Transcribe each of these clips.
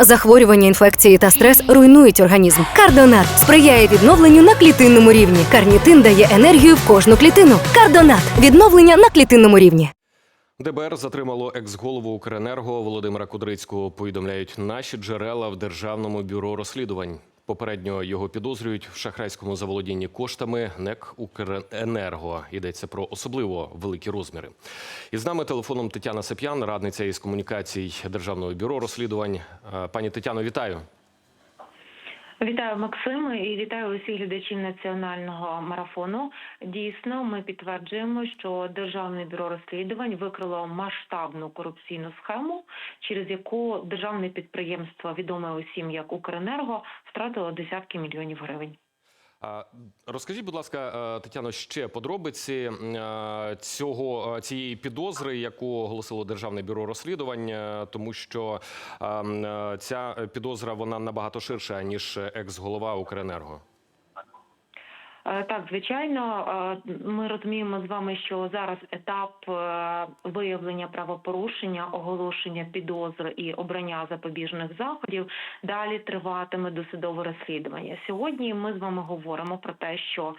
Захворювання, інфекції та стрес руйнують організм. Кардонат сприяє відновленню на клітинному рівні. Карнітин дає енергію в кожну клітину. Кардонат відновлення на клітинному рівні. ДБР затримало екс-голову Укренерго Володимира Кудрицького. Повідомляють наші джерела в Державному бюро розслідувань. Попередньо його підозрюють в шахрайському заволодінні коштами НЕК Укренерго. Йдеться про особливо великі розміри. І з нами телефоном Тетяна Сап'ян, радниця із комунікацій Державного бюро розслідувань. Е, Пані Тетяно, вітаю. Вітаю Максима і вітаю усіх глядачів національного марафону. Дійсно, ми підтверджуємо, що державне бюро розслідувань викрило масштабну корупційну схему, через яку державне підприємство, відоме усім як Укренерго, втратило десятки мільйонів гривень. Розкажіть, будь ласка, е, Тетяно, ще подробиці е, цього е, цієї підозри, яку оголосило Державне бюро розслідувань, тому що е, м, е, ця підозра вона набагато ширша ніж екс-голова Укренерго. Е, Так, звичайно, е, ми розуміємо з вами, що зараз етап е, виявлення правопорушення, оголошення підозр і обрання запобіжних заходів далі триватиме досудове розслідування. Сьогодні ми з вами говоримо про те, що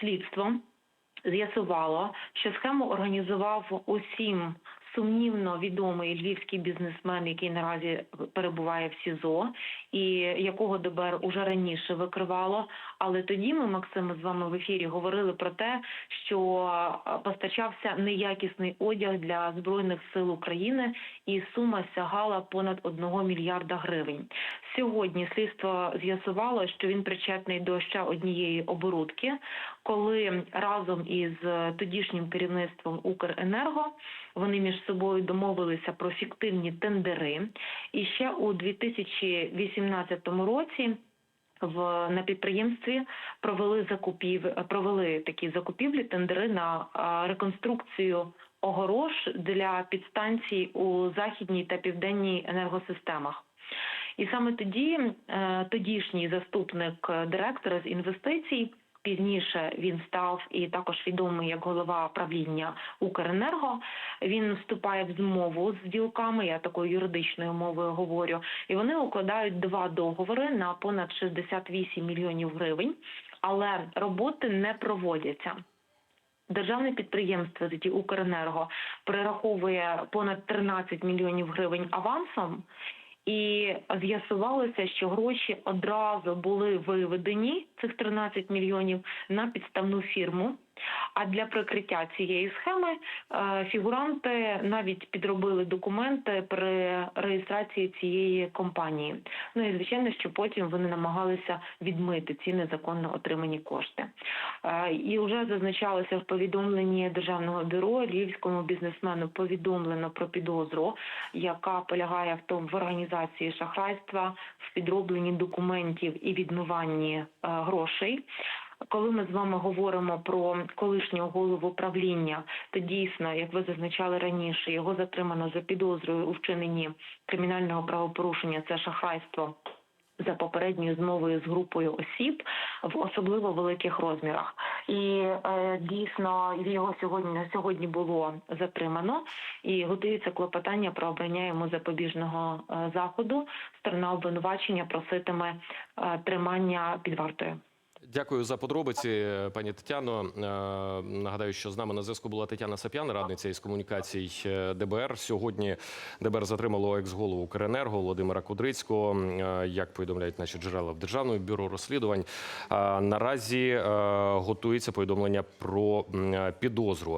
слідство з'ясувало, що схему організував усім сумнівно відомий львівський бізнесмен, який наразі перебуває в СІЗО, і якого ДБР уже раніше викривало. Але тоді ми, Максим, з вами в ефірі говорили про те, що е, постачався неякісний одяг для збройних сил України, і сума сягала понад 1 мільярда гривень. Сьогодні слідство з'ясувало, що він причетний до ще однієї оборудки, коли разом із тодішнім керівництвом Укренерго вони між собою домовилися про фіктивні тендери. І ще у 2018 році. В на підприємстві провели закупів, провели такі закупівлі, тендери на реконструкцію огорож для підстанцій у західній та південній енергосистемах. І саме тоді е, тодішній заступник директора з інвестицій. Пізніше він став і також відомий як голова правління Укренерго. Він вступає в змову з ділками. Я такою юридичною мовою говорю, і вони укладають два договори на понад 68 мільйонів гривень, але роботи не проводяться. Державне підприємство тоді Укренерго перераховує понад 13 мільйонів гривень авансом, і з'ясувалося, що гроші одразу були виведені цих 13 мільйонів на підставну фірму. А для прикриття цієї схеми е, фігуранти навіть підробили документи при реєстрації цієї компанії. Ну і звичайно, що потім вони намагалися відмити ці незаконно отримані кошти. Е, І вже зазначалося в повідомленні державного бюро львівському бізнесмену повідомлено про підозру, яка полягає в тому в організації шахрайства, в підробленні документів і відмиванні е, грошей. Коли ми з вами говоримо про колишнього голову правління, то дійсно, як ви зазначали раніше, його затримано за підозрою у вчиненні кримінального правопорушення. Це шахрайство. За попередньою змовою з групою осіб в особливо великих розмірах, і е, дійсно його сьогодні на сьогодні було затримано і готується клопотання про обрання йому запобіжного е, заходу. Сторона обвинувачення проситиме е, тримання під вартою. Дякую за подробиці, пані Тетяно. Е, Нагадаю, що з нами на зв'язку була Тетяна Сап'ян, радниця із комунікацій е, ДБР. Сьогодні ДБР затримало екс-голову Укренерго Володимира Кудрицького, е, як повідомляють наші джерела в Державному бюро розслідувань. Наразі готується повідомлення про підозру.